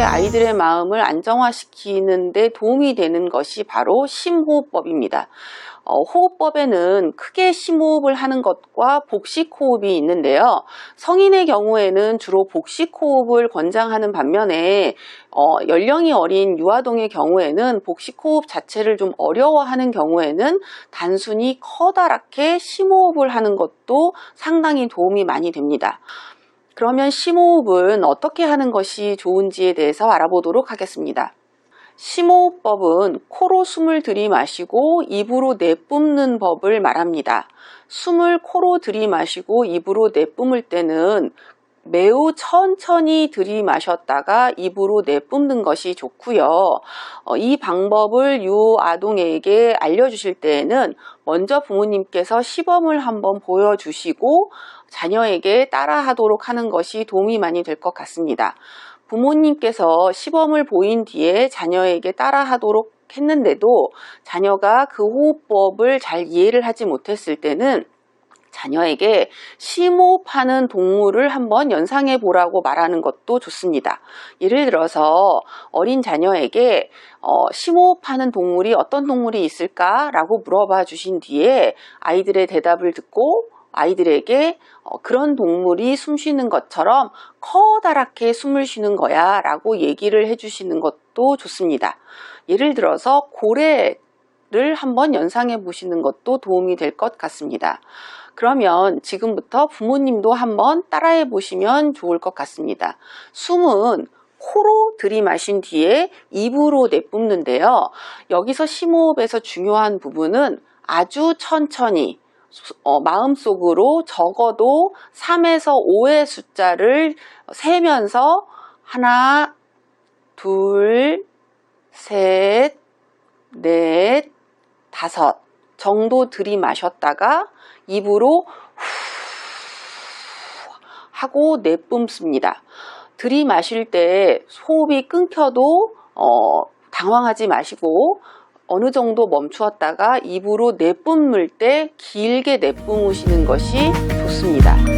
아이들의 마음을 안정화시키는 데 도움이 되는 것이 바로 심호흡법입니다. 어, 호흡법에는 크게 심호흡을 하는 것과 복식 호흡이 있는데요. 성인의 경우에는 주로 복식 호흡을 권장하는 반면에 어, 연령이 어린 유아동의 경우에는 복식 호흡 자체를 좀 어려워하는 경우에는 단순히 커다랗게 심호흡을 하는 것도 상당히 도움이 많이 됩니다. 그러면 심호흡은 어떻게 하는 것이 좋은지에 대해서 알아보도록 하겠습니다. 심호흡법은 코로 숨을 들이마시고 입으로 내뿜는 법을 말합니다. 숨을 코로 들이마시고 입으로 내뿜을 때는 매우 천천히 들이마셨다가 입으로 내뿜는 것이 좋고요. 어, 이 방법을 유아동에게 알려주실 때에는 먼저 부모님께서 시범을 한번 보여주시고 자녀에게 따라하도록 하는 것이 도움이 많이 될 것 같습니다. 부모님께서 시범을 보인 뒤에 자녀에게 따라하도록 했는데도 자녀가 그 호흡법을 잘 이해를 하지 못했을 때는 자녀에게 심호흡하는 동물을 한번 연상해 보라고 말하는 것도 좋습니다. 예를 들어서 어린 자녀에게 어, 심호흡하는 동물이 어떤 동물이 있을까라고 물어봐 주신 뒤에 아이들의 대답을 듣고 아이들에게 어, 그런 동물이 숨 쉬는 것처럼 커다랗게 숨을 쉬는 거야 라고 얘기를 해주시는 것도 좋습니다. 예를 들어서 고래 를 한번 연상해 보시는 것도 도움이 될 것 같습니다. 그러면 지금부터 부모님도 한번 따라해 보시면 좋을 것 같습니다. 숨은 코로 들이마신 뒤에 입으로 내뿜는데요. 여기서 심호흡에서 중요한 부분은 아주 천천히 어, 마음속으로 적어도 3에서 5의 숫자를 세면서 하나, 둘, 셋, 넷, 다섯 정도 들이마셨다가 입으로 후 하고 내뿜습니다. 들이마실 때 호흡이 끊겨도 어, 당황하지 마시고 어느 정도 멈추었다가 입으로 내뿜을 때 길게 내뿜으시는 것이 좋습니다.